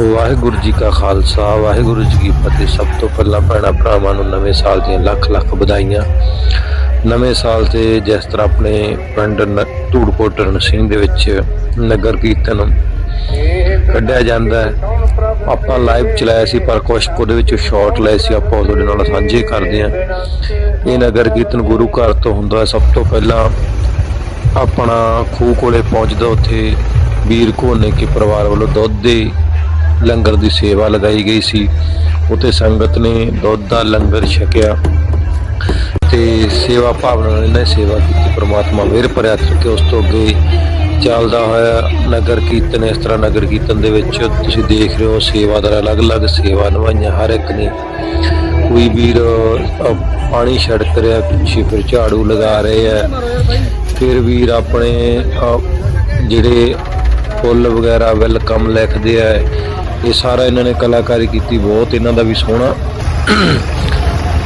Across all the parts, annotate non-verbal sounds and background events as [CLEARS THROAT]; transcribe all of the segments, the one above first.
ਵਾਹਿਗੁਰੂ ਜੀ ਕਾ ਖਾਲਸਾ, ਵਾਹਿਗੁਰੂ ਜੀ ਕੀ ਫਤਿਹ। ਸਭ ਤੋਂ ਪਹਿਲਾਂ ਭੈਣਾਂ ਭਰਾਵਾਂ ਨੂੰ ਨਵੇਂ ਸਾਲ ਦੀਆਂ ਲੱਖ ਲੱਖ ਵਧਾਈਆਂ। ਨਵੇਂ ਸਾਲ ਤੇ ਜਿਸ ਤਰ੍ਹਾਂ ਆਪਣੇ ਪਿੰਡ ਨ- ਧੂੜਕੋਟ ਰਣ ਸਿੰਘ ਦੇ ਵਿੱਚ ਨਗਰ ਕੀਰਤਨ ਕੱਢਿਆ ਜਾਂਦਾ ਹੈ। ਆਪਾਂ ਲਾਈਵ ਚਲਾਇਆ ਸੀ, ਪਰ ਕੁਛ ਕੁ ਉਹਦੇ ਵਿੱਚ ਸ਼ਾਰਟ ਲਏ ਸੀ। ਆਪਾਂ ਉਹ ਤੁਹਾਡੇ ਨਾਲ ਸਾਂਝੇ ਕਰਦੇ ਹਾਂ। ਇਹ ਨਗਰ ਕੀਰਤਨ ਗੁਰੂ ਘਰ ਤੋਂ ਹੁੰਦਾ ਸਭ ਤੋਂ ਪਹਿਲਾਂ ਆਪਣਾ ਖੂਹ ਕੋਲੇ ਪਹੁੰਚਦਾ ਉੱਥੇ ਵੀਰ ਕੋਨੇ ਕੇ ਪਰਿਵਾਰ ਵੱਲੋਂ ਦੁੱਧ ਦੇ ਲੰਗਰ ਦੀ ਸੇਵਾ ਲਗਾਈ ਗਈ ਸੀ। ਉੱਥੇ ਸੰਗਤ ਨੇ ਦੁੱਧ ਦਾ ਲੰਗਰ ਛਕਿਆ ਤੇ ਸੇਵਾ ਭਾਵਨਾ ਨਾਲ ਇਹਨਾਂ ਨੇ ਸੇਵਾ ਕੀਤੀ। ਪ੍ਰਮਾਤਮਾ ਮਿਹਰ ਭਰਿਆ ਕਿ ਉਸ ਤੋਂ ਅੱਗੇ ਚੱਲਦਾ ਹੋਇਆ ਨਗਰ ਕੀਰਤਨ ਇਸ ਤਰ੍ਹਾਂ ਨਗਰ ਕੀਰਤਨ ਦੇ ਵਿੱਚ ਤੁਸੀਂ ਦੇਖ ਰਹੇ ਹੋ ਸੇਵਾਦਾਰ ਅਲੱਗ-ਅਲੱਗ ਸੇਵਾ ਨਿਭਾਈਆਂ ਹਰ ਇੱਕ ਨੇ। ਕੋਈ ਵੀਰ ਅ, ਪਾਣੀ ਛੜਕ ਰਿਹਾ ਪਿੱਛੇ ਫਿਰ ਝਾੜੂ ਲਗਾ ਰਹੇ ਆ। ਫਿਰ ਵੀਰ ਆਪਣੇ ਜਿਹੜੇ ਫੁੱਲ ਵਗੈਰਾ ਵੈਲਕਮ ਲਿਖਦੇ ਆ। ਇਹ ਸਾਰਾ ਇਹਨਾਂ ਨੇ ਕਲਾਕਾਰੀ ਕੀਤੀ, ਬਹੁਤ ਇਹਨਾਂ ਦਾ ਵੀ ਸੋਹਣਾ।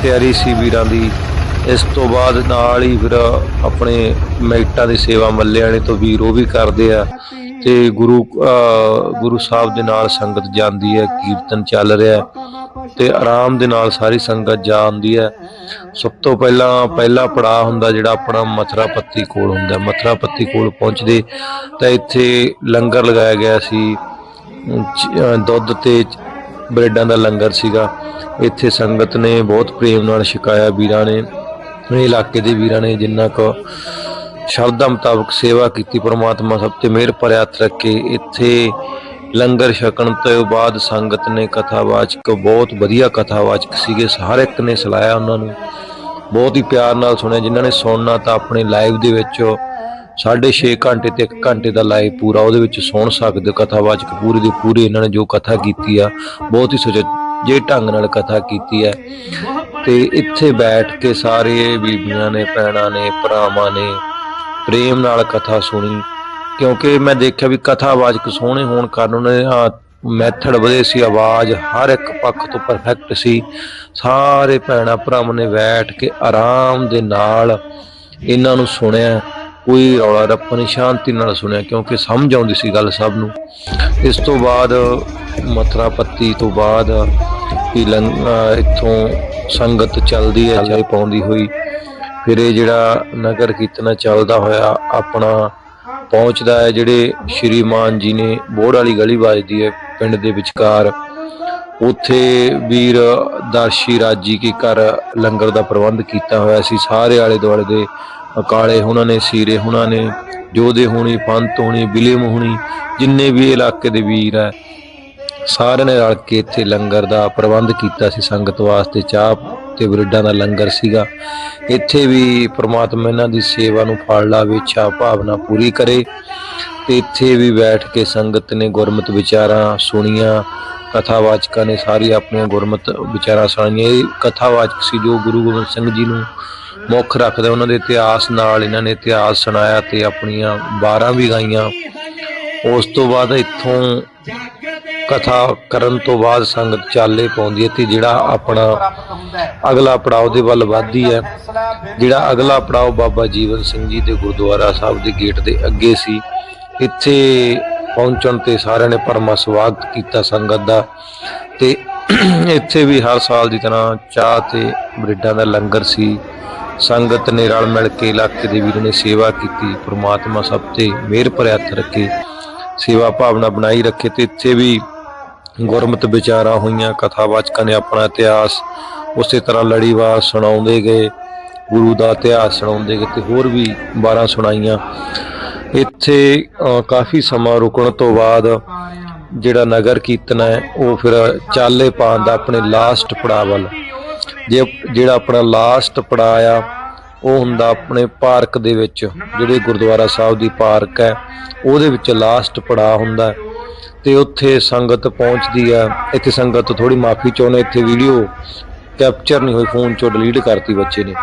ਤਿਆਰੀ ਸੀ ਵੀਰਾਂ ਦੀ। ਇਸ ਤੋਂ ਬਾਅਦ ਨਾਲ ਹੀ ਫਿਰ ਆਪਣੇ ਮੈਟਾਂ ਦੀ ਸੇਵਾ ਮੱਲੇ ਵਾਲੇ ਤੋਂ ਵੀਰ ਉਹ ਵੀ ਕਰਦੇ ਆ। ਤੇ ਗੁਰੂ ਗੁਰੂ ਸਾਹਿਬ ਦੇ ਨਾਲ ਸੰਗਤ ਜਾਂਦੀ ਹੈ, ਕੀਰਤਨ ਚੱਲ ਰਿਹਾ ਹੈ। ਤੇ ਆਰਾਮ ਦੇ ਨਾਲ ਸਾਰੀ ਸੰਗਤ ਜਾਂਦੀ ਹੈ। ਸਭ ਤੋਂ ਪਹਿਲਾਂ, ਪਹਿਲਾ ਪੜਾਅ ਹੁੰਦਾ ਜਿਹੜਾ ਆਪਣਾ ਮਥਰਾ ਪੱਤੀ ਕੋਲ ਹੁੰਦਾ। ਮਥਰਾ ਪੱਤੀ ਕੋਲ ਪਹੁੰਚਦੇ ਤਾਂ ਇੱਥੇ ਲੰਗਰ ਲਗਾਇਆ ਗਿਆ ਸੀ। ਦੁੱਧ ਤੇ ਬ੍ਰੈਡਾਂ ਦਾ ਲੰਗਰ ਸੀਗਾ। ਇੱਥੇ ਸੰਗਤ ਨੇ ਬਹੁਤ ਪ੍ਰੇਮ ਨਾਲ ਛਕਾਇਆ ਵੀਰਾਂ ਨੇ। ਇਲਾਕੇ ਦੇ ਵੀਰਾਂ ਨੇ ਜਿੰਨਾ ਕੁ ਸ਼ਰਧਾ ਮੁਤਾਬਕ ਸੇਵਾ ਕੀਤੀ, ਪ੍ਰਮਾਤਮਾ ਸਭ ਤੇ ਮਿਹਰ ਭਰਿਆ ਰੱਖੇ। ਇੱਥੇ ਲੰਗਰ ਛਕਣ ਤੋਂ ਬਾਅਦ ਸੰਗਤ ਨੇ ਕਥਾਵਾਚਕ, ਬਹੁਤ ਵਧੀਆ ਕਥਾਵਾਚਕ ਸੀਗੇ। ਹਰ ਇੱਕ ਨੇ ਸਲਾਇਆ ਉਹਨਾਂ ਨੂੰ। ਬਹੁਤ ਹੀ ਪਿਆਰ ਨਾਲ ਸੁਣਿਆ। ਜਿਨ੍ਹਾਂ ਨੇ ਸੁਣਨਾ ਤਾਂ ਆਪਣੇ ਲਾਈਵ ਦੇ ਵਿੱਚ 6.5 ਘੰਟੇ ਤੇ 1 ਘੰਟੇ ਦਾ ਲਾਈਵ ਪੂਰਾ, ਉਹਦੇ ਵਿੱਚ ਸੁਣ ਸਕਦੇ ਹੋ। ਕਥਾਵਾਚਕ ਪੂਰੀ ਦੀ ਪੂਰੀ ਇਹਨਾਂ ਨੇ ਜੋ ਕਥਾ ਕੀਤੀ ਆ, ਬਹੁਤ ਹੀ ਸੁਚੱਜੇ ਢੰਗ ਨਾਲ ਕਥਾ ਕੀਤੀ ਹੈ ਤੇ ਇੱਥੇ ਬੈਠ ਕੇ ਸਾਰੇ ਬੀਬੀਆਂ ਨੇ, ਭੈਣਾਂ ਨੇ, ਭਰਾਵਾਂ ਨੇ ਪ੍ਰੇਮ ਨਾਲ ਕਥਾ ਸੁਣੀ, ਕਿਉਂਕਿ ਮੈਂ ਦੇਖਿਆ ਵੀ ਕਥਾਵਾਚਕ ਸੋਹਣੇ ਹੋਣ ਕਾਰਨ ਉਹਨਾਂ ਮੈਥਡ ਵਧੇ ਸੀ, ਆਵਾਜ਼ ਹਰ ਇੱਕ ਪੱਖ ਤੋਂ ਪਰਫੈਕਟ ਸੀ ਸਾਰੇ ਭੈਣਾਂ ਭਰਾਵਾਂ ਨੇ ਬੈਠ ਕੇ ਆਰਾਮ ਦੇ ਨਾਲ ਇਹਨਾਂ ਨੂੰ ਸੁਣਿਆ ਕੋਈ ਰੌਲਾ ਰੱਪਾ ਨਹੀਂ, ਸ਼ਾਂਤੀ ਨਾਲ ਸੁਣਿਆ, ਕਿਉਂਕਿ ਸਮਝ ਆਉਂਦੀ ਸੀ ਗੱਲ ਸਭ ਨੂੰ। ਇਸ ਤੋਂ ਬਾਅਦ ਮਥਰਾ ਪੱਤੀ ਤੋਂ ਬਾਅਦ ਵੀ ਇੱਥੋਂ ਸੰਗਤ ਚੱਲਦੀ ਹੈ ਚਾਈ ਪਾਉਂਦੀ ਹੋਈ। ਫਿਰ ਇਹ ਜਿਹੜਾ ਨਗਰ ਕੀਰਤਨ ਚੱਲਦਾ ਹੋਇਆ ਆਪਣਾ ਪਹੁੰਚਦਾ ਹੈ, ਜਿਹੜੇ ਸ਼੍ਰੀਮਾਨ ਜੀ ਨੇ ਬੋੜ ਵਾਲੀ ਗਲੀ ਵੱਜਦੀ ਹੈ ਪਿੰਡ ਦੇ ਵਿਚਕਾਰ। ਉੱਥੇ ਵੀਰ ਦਰਸ਼ੀ ਰਾਜੀ ਕੀ ਘਰ ਲੰਗਰ ਦਾ ਪ੍ਰਬੰਧ ਕੀਤਾ ਹੋਇਆ ਸੀ, ਸਾਰੇ ਆਲੇ ਦੁਆਲੇ ਦੇ ਅਕਾਲੇ ਹੁਣਾਂ ਨੇ, ਸੀਰੇ ਹੁਣਾਂ ਨੇ, ਜੋਧੇ ਹੋਣੀ ਪੰਤ ਹੋਣੀ, ਬਿਲੇਮ ਹੋਣੀ, ਜਿੰਨੇ ਵੀ ਇਲਾਕੇ ਦੇ ਵੀਰ ਹੈ, ਸਾਰਿਆਂ ਨੇ ਰਲ ਕੇ ਇੱਥੇ ਲੰਗਰ ਦਾ ਪ੍ਰਬੰਧ ਕੀਤਾ ਸੀ, ਸੰਗਤ ਵਾਸਤੇ ਚਾਹ ਤੇ ਬ੍ਰੈਡਾਂ ਦਾ ਲੰਗਰ ਸੀਗਾ। ਇੱਥੇ ਵੀ ਪ੍ਰਮਾਤਮਾ ਇਹਨਾਂ ਦੀ ਸੇਵਾ ਨੂੰ ਫਲ ਲਾਵੇ, ਇੱਛਾ ਭਾਵਨਾ ਪੂਰੀ ਕਰੇ ਤੇ ਇੱਥੇ ਵੀ ਬੈਠ ਕੇ ਸੰਗਤ ਨੇ ਗੁਰਮਤ ਵਿਚਾਰਾਂ ਸੁਣੀਆਂ ਕਥਾਵਾਚਕਾਂ ਨੇ ਸਾਰੀ ਆਪਣੀਆਂ ਗੁਰਮਤ ਵਿਚਾਰਾਂ ਸੁਣਾਈਆਂ। ਇਹ ਕਥਾਵਾਚਕ ਸੀ ਜੋ ਗੁਰੂ ਗੋਬਿੰਦ ਸਿੰਘ ਜੀ ਨੂੰ ਮੁੱਖ ਰੱਖਦੇ। ਉਹਨਾਂ ਦੇ ਇਤਿਹਾਸ ਨਾਲ ਇਹਨਾਂ ਨੇ ਇਤਿਹਾਸ ਸੁਣਾਇਆ ਤੇ ਆਪਣੀਆਂ ਬਾਰਾਂ ਵੀ ਗਾਈਆਂ। ਉਸ ਤੋਂ ਬਾਅਦ ਇੱਥੋਂ ਕਥਾ ਕਰਨ ਤੋਂ ਬਾਅਦ ਸੰਗਤ ਚਾਲੇ ਪਾਉਂਦੀ ਹੈ ਤੇ ਜਿਹੜਾ ਆਪਣਾ ਅਗਲਾ ਪੜਾਅ ਦੇ ਵੱਲ ਵਧਦੀ ਹੈ। ਜਿਹੜਾ ਅਗਲਾ ਪੜਾਅ ਬਾਬਾ ਜੀਵਨ ਸਿੰਘ ਜੀ ਦੇ ਗੁਰਦੁਆਰਾ ਸਾਹਿਬ ਦੇ ਗੇਟ ਦੇ ਅੱਗੇ ਸੀ। ਇੱਥੇ ਪਹੁੰਚਣ ਤੇ ਸਾਰਿਆਂ ਨੇ ਪਰਮਾ ਸਵਾਗਤ ਕੀਤਾ ਸੰਗਤ ਦਾ। ਤੇ ਇੱਥੇ ਵੀ ਹਰ ਸਾਲ ਦੀ ਤਰ੍ਹਾਂ ਚਾਹ ਤੇ ਬ੍ਰੈਡਾਂ ਦਾ ਲੰਗਰ ਸੀ। ਸੰਗਤ ਨੇ ਰਲ ਮਿਲ ਕੇ ਇਲਾਕੇ ਦੇ ਵੀਰ ਨੇ ਸੇਵਾ ਕੀਤੀ, ਪ੍ਰਮਾਤਮਾ ਸਭ ਤੇ ਮਿਹਰ ਭਰਿਆ ਹੱਥ ਰੱਖੇ, ਸੇਵਾ ਭਾਵਨਾ ਬਣਾਈ ਰੱਖੇ ਤੇ ਇੱਥੇ ਵੀ ਗੁਰਮਤ ਵਿਚਾਰਾਂ ਹੋਈਆਂ ਕਥਾਵਾਚਕਾਂ ਨੇ ਆਪਣਾ ਇਤਿਹਾਸ ਉਸੇ ਤਰ੍ਹਾਂ ਲੜੀਵਾਰ ਸੁਣਾਉਂਦੇ ਗਏ, ਗੁਰੂ ਦਾ ਇਤਿਹਾਸ ਸੁਣਾਉਂਦੇ ਗਏ ਤੇ ਹੋਰ ਵੀ 12 ਸੁਣਾਈਆਂ। ਇੱਥੇ ਕਾਫੀ ਸਮਾਂ ਰੁਕਣ ਤੋਂ ਬਾਅਦ ਜਿਹੜਾ ਨਗਰ ਕੀਰਤਨ ਹੈ, ਉਹ ਫਿਰ ਚਾਲੇ ਪਾਉਣ ਦਾ ਆਪਣੇ ਲਾਸਟ ਪੜਾਅ ਵੱਲ। ਜੇ ਜਿਹੜਾ ਆਪਣਾ ਲਾਸਟ ਪੜਾਅ ਆ, ਉਹ ਹੁੰਦਾ ਆਪਣੇ ਪਾਰਕ ਦੇ ਵਿੱਚ, ਜਿਹੜੇ ਗੁਰਦੁਆਰਾ ਸਾਹਿਬ ਦੀ ਪਾਰਕ ਹੈ, ਉਹਦੇ ਵਿੱਚ ਲਾਸਟ ਪੜਾਅ ਹੁੰਦਾ ਹੈ। ਤੇ ਉੱਥੇ ਸੰਗਤ ਪਹੁੰਚਦੀ ਆ ਇੱਥੇ ਸੰਗਤ ਤੋਂ ਥੋੜੀ ਮਾਫੀ ਚਾਹੁੰਦੇ, ਇੱਥੇ ਵੀਡੀਓ ਕੈਪਚਰ ਨਹੀਂ ਹੋਈ ਫੋਨ ਚੋਂ ਡਿਲੀਟ ਕਰਤੀ ਬੱਚੇ ਨੇ।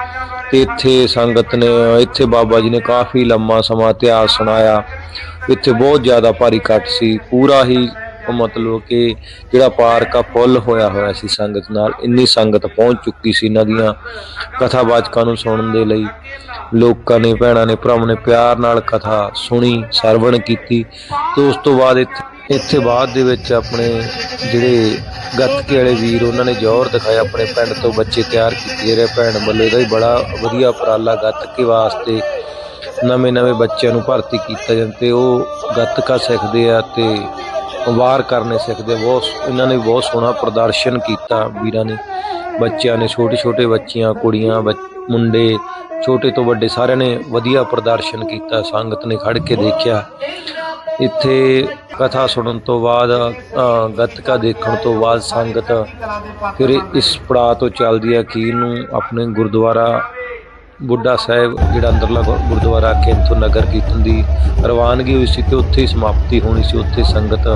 ਤੇ ਇੱਥੇ ਸੰਗਤ ਨੇ, ਇੱਥੇ ਬਾਬਾ ਜੀ ਨੇ ਕਾਫੀ ਲੰਮਾ ਸਮਾਂ ਇਤਿਹਾਸ ਸੁਣਾਇਆ। ਇੱਥੇ ਬਹੁਤ ਜ਼ਿਆਦਾ ਭਾਰੀ ਇਕੱਠ ਸੀ। ਪੂਰਾ ਹੀ ਮਤਲਬ ਕਿ ਜਿਹੜਾ ਪਾਰਕ ਆ, ਫੁੱਲ ਹੋਇਆ ਹੋਇਆ ਸੀ ਸੰਗਤ ਨਾਲ। ਇੰਨੀ ਸੰਗਤ ਪਹੁੰਚ ਚੁੱਕੀ ਸੀ ਇਹਨਾਂ ਦੀਆਂ ਕਥਾਵਾਚਕਾਂ ਨੂੰ ਸੁਣਨ ਦੇ ਲਈ। ਲੋਕਾਂ ਨੇ, ਭੈਣਾਂ ਨੇ, ਭਰਾਵਾਂ ਨੇ ਪਿਆਰ ਨਾਲ ਕਥਾ ਸੁਣੀ, ਸਰਵਣ ਕੀਤੀ। ਤੇ ਉਸ ਤੋਂ ਬਾਅਦ ਇੱਥੇ ਇੱਥੇ ਬਾਅਦ ਦੇ ਵਿੱਚ ਆਪਣੇ ਜਿਹੜੇ ਗੱਤਕੇ ਵਾਲੇ ਵੀਰ ਉਹਨਾਂ ਨੇ ਜ਼ੋਰ ਦਿਖਾਇਆ, ਆਪਣੇ ਪਿੰਡ ਤੋਂ ਬੱਚੇ ਤਿਆਰ ਕੀਤੇ। ਜਿਹੜੇ ਭੈਣ ਵੱਲੋਂ ਇਹਦਾ ਵੀ ਬੜਾ ਵਧੀਆ ਉਪਰਾਲਾ ਗੱਤਕੇ ਵਾਸਤੇ ਨਵੇਂ ਨਵੇਂ ਬੱਚਿਆਂ ਨੂੰ ਭਰਤੀ ਕੀਤਾ ਜਾਂਦਾ ਤੇ ਉਹ ਗੱਤਕਾ ਸਿੱਖਦੇ ਆ ਤੇ ਵਾਰ ਕਰਨੇ ਸਿੱਖਦੇ ਆ। ਬਹੁਤ ਇਹਨਾਂ ਨੇ ਬਹੁਤ ਸੋਹਣਾ ਪ੍ਰਦਰਸ਼ਨ ਕੀਤਾ ਵੀਰਾਂ ਨੇ। ਬੱਚਿਆਂ ਨੇ, ਛੋਟੇ ਛੋਟੇ ਬੱਚੀਆਂ, ਕੁੜੀਆਂ, ਬੱਚ- ਮੁੰਡੇ, ਛੋਟੇ ਤੋਂ ਵੱਡੇ ਸਾਰਿਆਂ ਨੇ ਵਧੀਆ ਪ੍ਰਦਰਸ਼ਨ ਕੀਤਾ, ਸੰਗਤ ਨੇ ਖੜ ਕੇ ਦੇਖਿਆ। ਇੱਥੇ ਕਥਾ ਸੁਣਨ ਤੋਂ ਬਾਅਦ ਗੱਤਕਾ ਦੇਖਣ ਤੋਂ ਬਾਅਦ ਸੰਗਤ ਫਿਰ ਇਸ ਪੜਾਅ ਤੋਂ ਚੱਲਦੀ ਹੈ ਅਖੀਰ ਨੂੰ ਆਪਣੇ ਗੁਰਦੁਆਰਾ ਬੁੱਢਾ ਸਾਹਿਬ, ਜਿਹੜਾ ਅੰਦਰਲਾ ਗੁ- ਗੁਰਦੁਆਰਾ ਕਿੰਥੂ ਨਗਰ ਕੀਰਤਨ ਦੀ ਰਵਾਨਗੀ ਹੋਈ ਸੀ ਤੇ ਉੱਥੇ ਹੀ ਸਮਾਪਤੀ ਹੋਣੀ ਸੀ। ਉੱਥੇ ਸੰਗਤ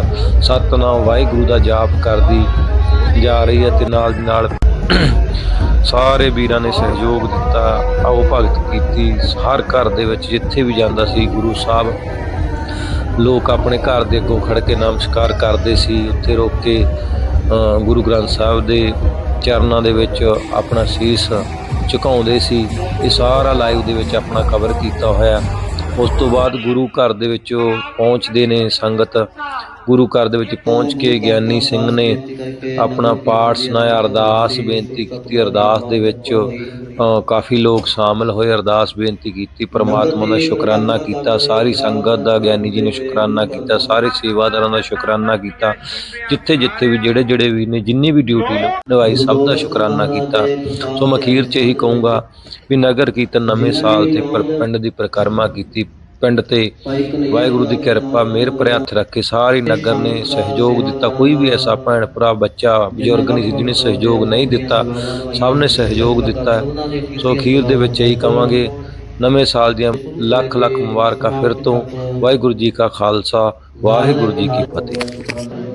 ਸਤਨਾਮ ਵਾਹਿਗੁਰੂ ਦਾ ਜਾਪ ਕਰਦੀ ਜਾ ਰਹੀ ਹੈ ਤੇ ਨਾਲ ਦੀ ਨਾਲ [CLEARS THROAT] ਸਾਰੇ ਵੀਰਾਂ ਨੇ ਸਹਿਯੋਗ ਦਿੱਤਾ, ਆਓ ਭਗਤ ਕੀਤੀ। ਹਰ ਘਰ ਦੇ ਵਿੱਚ ਜਿੱਥੇ ਵੀ ਜਾਂਦਾ ਸੀ, ਗੁਰੂ ਸਾਹਿਬ ਲੋਕ ਆਪਣੇ ਘਰ ਦੇ ਅੱਗੋਂ ਖੜ ਕੇ ਨਮਸਕਾਰ ਕਰਦੇ ਸੀ। ਉੱਥੇ ਰੋਕ ਕੇ ਗੁਰੂ ਗ੍ਰੰਥ ਸਾਹਿਬ ਦੇ ਚਰਨਾਂ ਦੇ ਵਿੱਚ ਆਪਣਾ ਸੀਸ ਝੁਕਾਉਂਦੇ ਸੀ। ਇਹ ਸਾਰਾ ਲਾਈਵ ਦੇ ਵਿੱਚ ਆਪਣਾ ਕਵਰ ਕੀਤਾ ਹੋਇਆ। ਉਸ ਤੋਂ ਬਾਅਦ ਗੁਰੂ ਘਰ ਦੇ ਵਿੱਚ ਪਹੁੰਚਦੇ ਨੇ ਸੰਗਤ। ਗੁਰੂ ਘਰ ਦੇ ਵਿੱਚ ਪਹੁੰਚ ਕੇ ਗਿਆਨੀ ਸਿੰਘ ਨੇ ਆਪਣਾ ਪਾਠ ਸੁਣਾਇਆ। ਅਰਦਾਸ ਬੇਨਤੀ ਕੀਤੀ। ਅਰਦਾਸ ਦੇ ਵਿੱਚ ਕਾਫੀ ਲੋਕ ਸ਼ਾਮਲ ਹੋਏ। ਅਰਦਾਸ ਬੇਨਤੀ ਕੀਤੀ। ਪ੍ਰਮਾਤਮਾ ਦਾ ਸ਼ੁਕਰਾਨਾ ਕੀਤਾ। ਸਾਰੀ ਸੰਗਤ ਦਾ, ਗਿਆਨੀ ਜੀ ਨੇ ਸ਼ੁਕਰਾਨਾ ਕੀਤਾ। ਸਾਰੇ ਸੇਵਾਦਾਰਾਂ ਦਾ ਸ਼ੁਕਰਾਨਾ ਕੀਤਾ। ਜਿੱਥੇ ਜਿੱਥੇ ਵੀ, ਜਿਹੜੇ ਜਿਹੜੇ ਵੀ ਨੇ, ਜਿੰਨੀ ਵੀ ਡਿਊਟੀ ਨਿਭਾਈ ਸਭ ਦਾ ਸ਼ੁਕਰਾਨਾ ਕੀਤਾ। ਸੋ ਮਖੀਰ 'ਚ ਇਹੀ ਕਹੂੰਗਾ ਵੀ ਨਗਰ ਕੀਰਤਨ ਨਵੇਂ ਸਾਲ ਤੇ ਪਰ ਪਿੰਡ ਦੀ ਪਰਿਕਰਮਾ ਕੀਤੀ। ਪਿੰਡ ਤੇ ਵਾਹਿਗੁਰੂ ਦੀ ਕਿਰਪਾ ਮਿਹਰ ਭਰੇ ਹੱਥ ਰੱਖ ਕੇ ਸਾਰੇ ਨਗਰ ਨੇ ਸਹਿਯੋਗ ਦਿੱਤਾ। ਕੋਈ ਵੀ ਐਸਾ ਭੈਣ ਭਰਾ ਬੱਚਾ ਬਜ਼ੁਰਗ ਨਹੀਂ ਸੀ ਜਿਹਨੇ ਸਹਿਯੋਗ ਨਹੀਂ ਦਿੱਤਾ। ਸਭ ਨੇ ਸਹਿਯੋਗ ਦਿੱਤਾ। ਸੋ ਅਖੀਰ ਦੇ ਵਿੱਚ ਇਹੀ ਕਵਾਂਗੇ ਨਵੇਂ ਸਾਲ ਦੀਆਂ ਲੱਖ ਲੱਖ ਮੁਬਾਰਕਾਂ ਫਿਰ ਤੋਂ। ਵਾਹਿਗੁਰੂ ਜੀ ਕਾ ਖਾਲਸਾ ਵਾਹਿਗੁਰੂ ਜੀ ਕੀ ਫਤਿਹ।